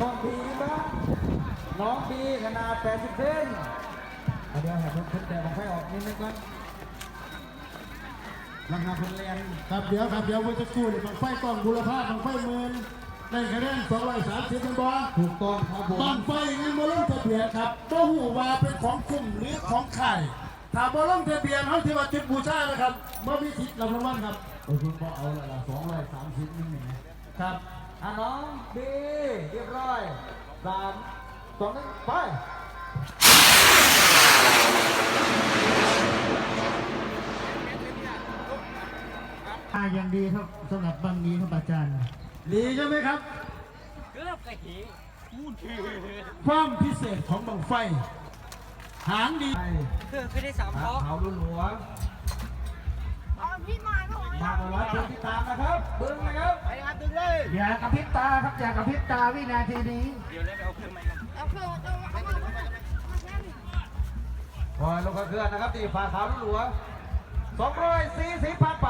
น้องพีบ้าน้องพีขนาด 80 เซน เอาเดี๋ยวให้เพิ่นเพิ่นแต่ของไฟออกนิดนึงก่อนลังหาเพิ่นเรียนครับเดี๋ยวครับเดี๋ยววันจะกู้นี่บังไฟกล้องบุรพาบังไฟหมื่นได้คะแนน230เป็นบอถูกต้องครับผมบังไฟนี่มาลงทะเบียนครับก็หูว่าเป็นของกลุ่มหรือของใครถ้ามาลงทะเบียนเขาที่ว่าจุดบูชานะครับไม่มีสิทธิ์รับรางวัลครับโอ้ยคุณพ่อเอาละละ230นิดหนึ่งนะครับอะน้องบีเรียบร้อยสามสองหนึ่งไป อาอย่างดีครับสำหรับบังนี้ครับอาจารย์ ดีใช่ไหมครับเกือบกะหีความพิเศษของบังไฟ หางดีไปคือคือได้สามขาเพาะเขาลุ้นหัวเอาพี่มาเข้ามามาเอาวัดเพื่อติดตามนะครับเบิ้งนะครับไปครับดึงเลยอย่ากระพริบตาครับอย่ากระพริบตาวินาทีนี้เอาเครื่องเอาเครื่องเอามามาแค่นี้ปล่อยลงกระเทือนนะครับที่ฝ่าขาวลุ้นหัว 240พันไป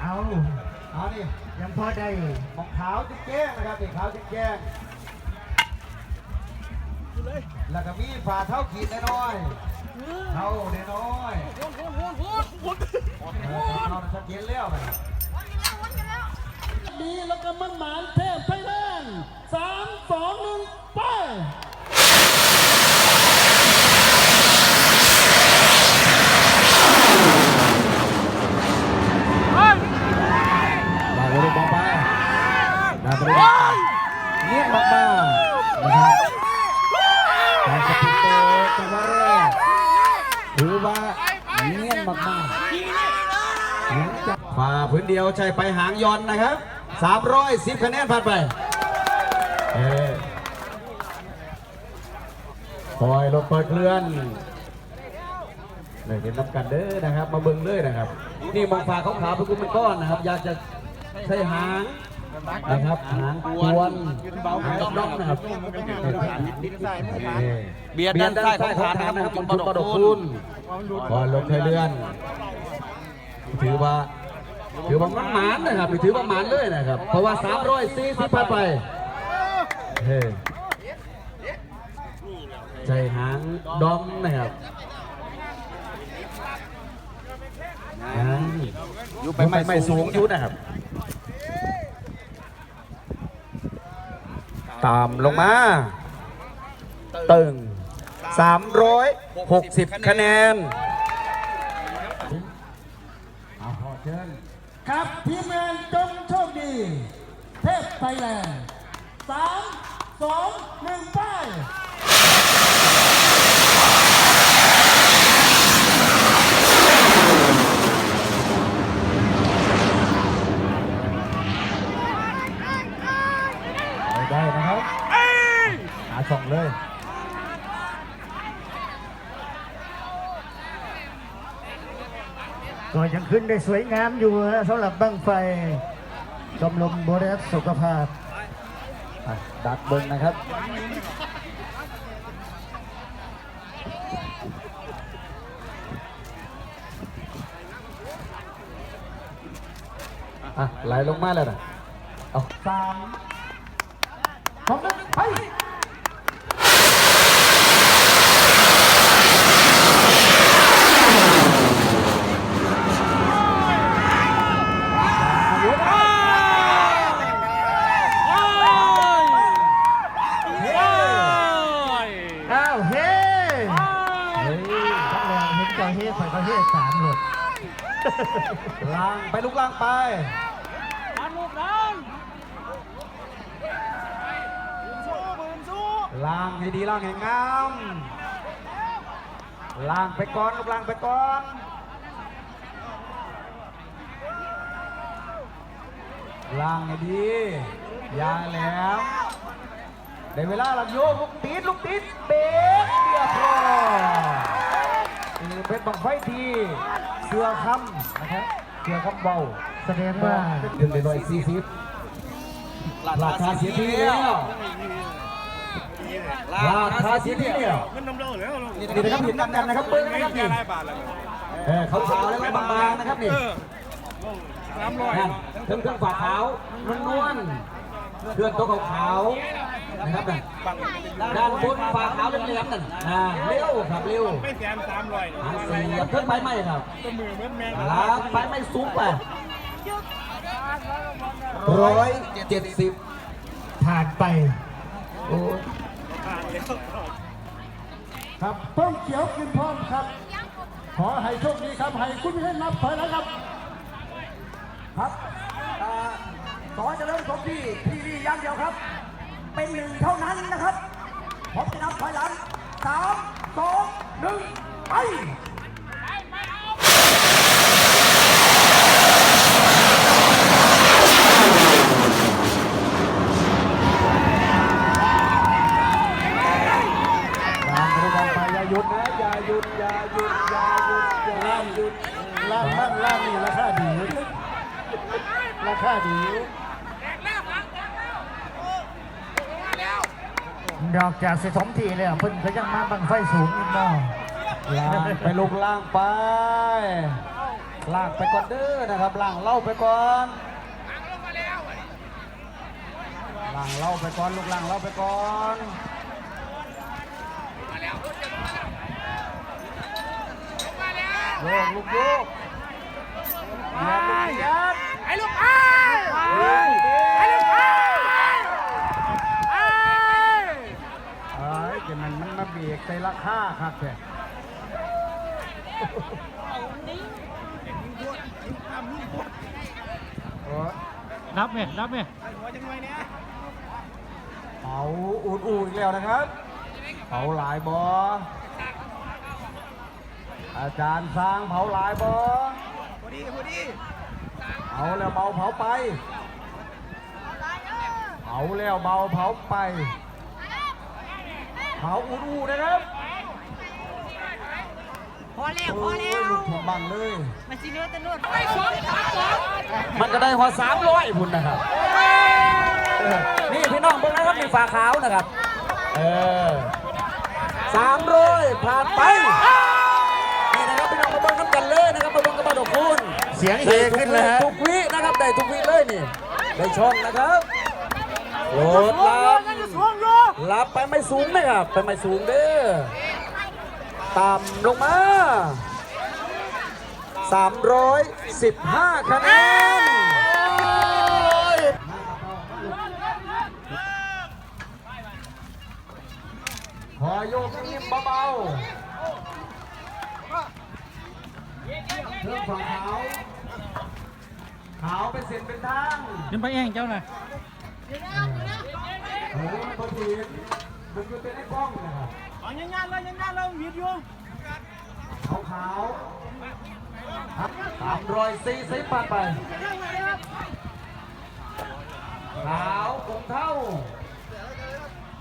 เอาเอานี่ยังพอได้ของขาวจิ๊กแจ้งนะครับนี่ขาวจิ๊กแจ้งแล้วก็มีฝ่าเท้าขีดน้อยๆเท้าน้อยๆวนวนวนวนเออเราชัดเจนแล้วไปวนกันแล้ววนกันแล้วดีแล้วก็มันหมานเทพไทยแลนด์สามสองหนึ่งไป ดาวรุ่งบอลไปดาวรุ่งเงียบมากๆนะครับการสปินเตอร์จังหวะแรกถือ ว่าเงียมากๆฝ่าพื้นเดียวใช้ไปหางยอนนะครับ 310 คะแนนผ่านไปปล่อยลงเปิดเคลื่อนเลยเห็นนับกันเด้อนะครับ มาเบิ่งเลยนะครับ นี่มองฟ้าขาวๆเป็นกุ้งเป็นก้อนนะครับ อยากจะใช้หาง นะครับหางกวนหางด้อมๆนะครับเบียดด้านซ้ายของฐานนะครับนะครับจุจุดดประประดดกกคุคุณณก่อนลงเคยเลื่อน ถือว่าถือว่ามันหมานนะครับถือว่าหมานเลยนะครับ เพราะว่า 340พันไปเฮ้ใจหางดอมนะครับหางอยู่ไปไม่ไม่สูงอยุนะครับ ตามลงมาตึง360 คะแนน เอาพอเชิญครับทีมงานจงโชคดี เทพไทยแลนด์สามสองหนึ่งไป ไม่ได้นะครับหาช่องเลย ก็ยัง ขึ้นได้สวยงามอยู่นะสำหรับบังไฟชมรมบริษัทสุขภาพดักเบิ้งนะครับอะไหลลงมาแล้วนะเอาสามสองหนึ่งไป อ้าวเฮ้เฮ้ยทั้ง เห็นใจเฮ้ฝ่ายก็เฮ้สามหลดล่างไปลูกล่างไปล่างให้ดีล่างให้งามล่างไปก่อนลูกล่างไปก่อนล่างให้ดียาแหลมได้เวลาลังโยกลูกติดลูกติดเบรกเรียบร้อย เป็นบังไฟที่เสือคำนะครับเสือคำเบาแสดงว่าเดือนเลยหน่อยสี่สิบราคาเสียทีแล้วราคาเสียทีแล้วนี่นะครับเห็นกันนะครับเบิ้งนะครับนี่เออขาวๆแล้วก็บางๆนะครับนี่นั่นเครื่องเครื่องฝาขาวนวลๆเครื่องตัวขาวๆ นะครับนั่นด้านบนฝาขาวเหลี่ยมๆนั่นอ่าเร็วครับเร็วไม่แสนสามร้อยหางเสียบเครื่องไฟไหม้ครับก็มือเหมือนแมงครับไฟไหม้สูงไปร้อยเจ็ดสิบผ่านไปโอ้ยครับต้มเขียวกินพร้อมครับ ขอให้โชคดีครับ ให้คุณพิเศษนับถอยแล้วครับ ครับอ่าสอนเจริญสมที่ทีวีอย่างเดียวครับ เป็นหนึ่งเท่านั้นนะครับผมจะนับถอยหลังสามสองหนึ่งไป การบริการไปอย่าหยุดนะอย่าหยุดอย่าหยุดอย่าหยุดอย่าหยุด ล่างล่างล่างนี่ราคาดี ราคาดี ดอกจากสิสมทีเลยเพิ่นก็ยังมาบังไฟสูงอีกเนาะล่างไปลูกล่างไปล่างไปก่อนเด้อนะครับล่างเล่าไปก่อนล่างเล่าไปก่อนลูกล่างเล่าไปก่อนโยกลูกโยกยัดลูกยัดไอ้ลูกไอ้ไอ้ลูกไอ้ไอ้ เอ้ยจะมันมันมาเบียก ใส่ราคาครับแกโอ้ยนับไหมนับไหมเผาอูดอูดอีกแล้วนะครับเผาหลายบออาจารย์สร้างเผาหลายบอพอดีพอดีเอาแล้วเบาเผาไปเผาแล้วเบาเผาไป เผาอูดอูดนะครับพอแล้วพอแล้วโยลูกถูกบังเลย มันสิเนื้อตะนวดไอ้สองสามสองมันก็ได้หัวสามร้อยพุ่นนะครับเออนี่พี่น้องพวกนั้นครับมีฝาขาวนะครับ เออสามร้อยผ่านไปนี่นะครับพี่น้องมาเบิ้งน้ำกันเลยนะครับมาเบิ้งกระบะดอกคูณเสียงเฮขึ้นเลยฮะทุกวินะครับได้ทุกวิเลยนี่ได้ช่องนะครับโหลดรับ รับไปไม่สูงนะครับไปไม่สูงเด้อต่ำลงมา 315 คะแนนขอโยกนิ่มเบาๆเรื่องฝั่งขาวขาวเป็นเส้นเป็นทางนี่ไปเองเจ้าหน่ะ โอ้มันพอดีมันอยู่เป็นไอ้กล้องนะครับเอายังงานเลยยังงานเลยมีดอยู่ขาวขาวสามร้อยสี่สิบผ่านไปขาวคงเท่า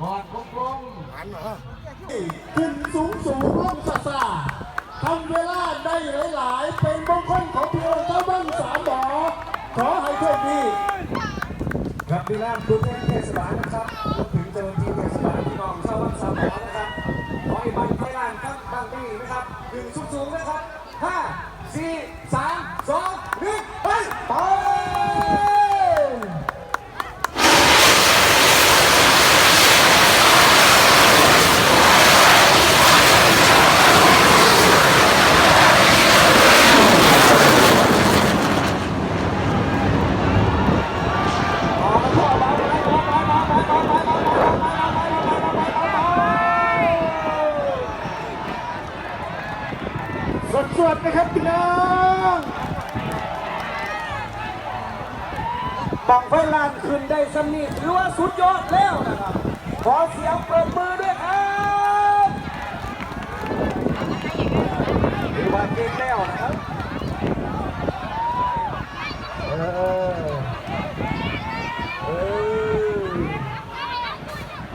หอดกลมๆขึ้นสูงสูงล่องซาซาทำเวลาได้หลาย ๆ เป็นมงคลของพี่น้องชาบ้านสามหมอขอให้โชคดีครับดีแลนด์กรุงเทพเทศบาลนะครับ น้องชาวบ้านสามหมอนะครับขอให้บันไฟลานครับบางปีนะครับหนึ่งสูงสูงๆนะครับห้าสี่สามสองหนึ่งไปไป สดๆนะครับพี่น้องบังไฟลานขึ้นได้สำนีถือ ว่าสุดยอดแล้วนะครับ ขอเสียงปรบมือด้วยครับถือว่าเก่งแล้วนะครับเออเออ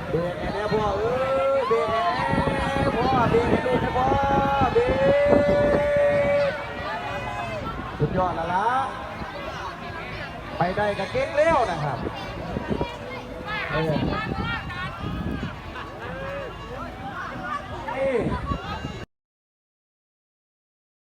เบรกแน่ๆพ่อเอ้ยเบรกแน่ๆพ่อเบรกให้ลูกนะพ่อเบรกยอดแล้วล่ะไปได้กับเก่งเร็วนะครับ É.